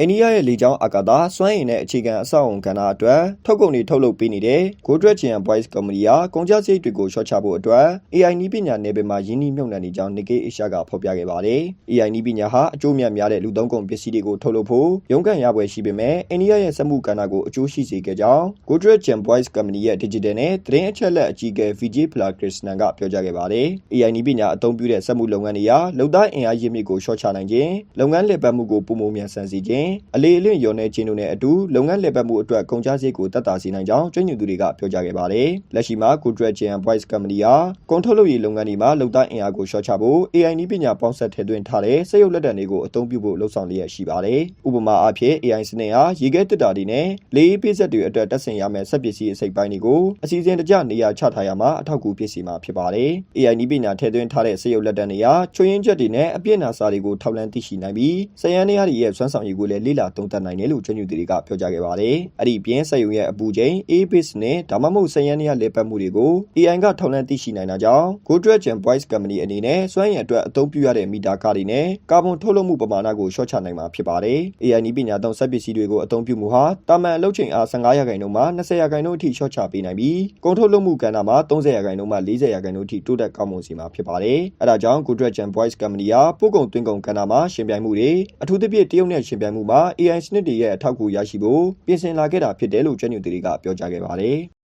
အိန္ဒိယရဲ့လေကြောင်းအာကာသစွမ်းအင်နဲ့အခြေခံအဆောက်အုံကဏ္ဍအတွက်ထုတ်ကုန်တွေထုတ်လုပ်ပေးနေတဲ့ Godrej Giant Boys Company ကကုန်ကျစရိတ်တွေကိုရှော့ချဖို့အတွက် AI နည်းပညာနယ်ပယ်မှာယင်းနှိမ့်မြုပ်နှံနေကြောင်း Nikkei Asia ကဖော်ပြခဲ့ပါတယ်။ AI နည်းပညာဟာအကျိုးအမြတ်များတဲ့လူသုံးကုန်ပစ္စည်းတွေကိုထုတ်လုပ်ဖို့ရုန်းကန်ရပွဲရှိပေမဲ့အိန္ဒိယရဲ့စက်မှုကဏ္ဍကိုအကျိုးရှိစေခဲ့ကြောင်း Godrej Giant Boys Company ရဲ့ Digital နဲ့သတင်းအချက်အလက်အကြီးအကဲ Vijay Balakrishnan ကပြောကြားခဲ့ပါတယ်။ AI နည်းပညာအသုံးပြုတဲ့စက်မှုလုပ်ငန်းတွေဟာလုံသားအင်အားရင်းမြစ်ကိုရှော့ချနိုင်ခြင်းလုပ်ငန်းလည်ပတ်မှုကိုပုံမမြန်ဆန်စေခြင်းအလေအလွင့်လျော်နေခြင်းတို့နဲ့အတူလုပ်ငန်းလည်ပတ်မှုအတွက်ကုန်ကျစရိတ်ကိုတက်တာစေနိုင်ကြောင်းကျွမ်းကျင်သူတွေကပြောကြားခဲ့ပါတယ်။လက်ရှိမှာ Godrej Giant Boys Company ဟာကုန်ထုတ်လုပ်ရေးလုပ်ငန်းတွေမှာလုံသားအင်အားကိုရှော့ချဖို့ AI နည်းပညာပေါင်းစပ်ထည့်သွင်းထားတဲ့စက်ရုပ်လက်တံတွေကိုအသုံးပြုဖို့လှုံ့ဆော်လျက်ရှိပါတယ်။ဥပမာအားဖြင့် AI စနစ်ဟာရေခဲတက်တာတွေနဲ့လေအေးပေးဆက်တွေအတွက်တက်ဆင်ရမယ့်စက်ပစ္စည်းအစိတ်ပိုင်းတွေကိုအစီအစဉ်တကျနေရာချထားရမှာအထောက်အကူဖြစ်စေမှာဖြစ်ပါတယ်။ AI နည်းပညာထည့်သွင်းထားတဲ့စက်ရုပ်လက်တံတွေဟာချွင်းရင်းချက်တွေနဲ့အပြည့်နာစာတွေကိုထောက်လှမ်းသိရှိနိုင်ပြီးစက်ရန်တရားတွေရဲ့စွမ်းဆောင်ရည်ကိုလည်းလေ့လာသုံးသပ်နိုင်တယ်လို့ကျွမ်းကျင်သူတွေကပြောကြားခဲ့ပါတယ်။အဲ့ဒီပြင်စက်ရုံရဲ့အပူချိန် A-base နဲ့ဒါမှမဟုတ်စက်ရန်တရားလေပတ်မှုတွေကို AI ကထောက်လှမ်းသိရှိနိုင်တာကြောင့် Godrej Giant Boys Company အနေနဲ့စွမ်းရည်အတွက်အသုံးပြုရတဲ့မီတာကားတွေနဲ့ကာဗွန်ထုတ်လွှတ်မှုပမာဏကိုလျှော့ချနိုင်မှာဖြစ်ပါတယ်။ AI နည်းပညာသုံးစက်ပစ္စည်းတွေကိုအသုံးပြုမှုဟာတာမန်အလုပ်ချိန်အား15ရာခိုင်နှုန်းမှ20ရာခိုင်နှုန်းအထိလျှော့ချပေးနိုင်ပြီးကုန်ထုတ်လုပ်မှုကဏ္ဍမှာ30ရာခိုင်နှုန်းမှ40ရာခိုင်နှုန်းအထိတိုးတက်ကောင်းမွန်စေမှာဖြစ်ပါတယ်။အဲဒါကြောင့် Godrej Giant Boys Company ဟာပို့ကုန်သွင်းကုန်ကဏ္ဍမှာရှင်ပြိုင်မှုတွေအထူးသဖြင့်တရုတ်နဲ့ရှင်ပြိုင်မှုမှာ AI စနစ်တွေရဲ့ အထောက်အကူရရှိဖို့ ပြင်ဆင်လာခဲ့တာဖြစ်တယ်လို့ ကျွမ်းကျင်သူတွေက ပြောကြားခဲ့ပါတယ်။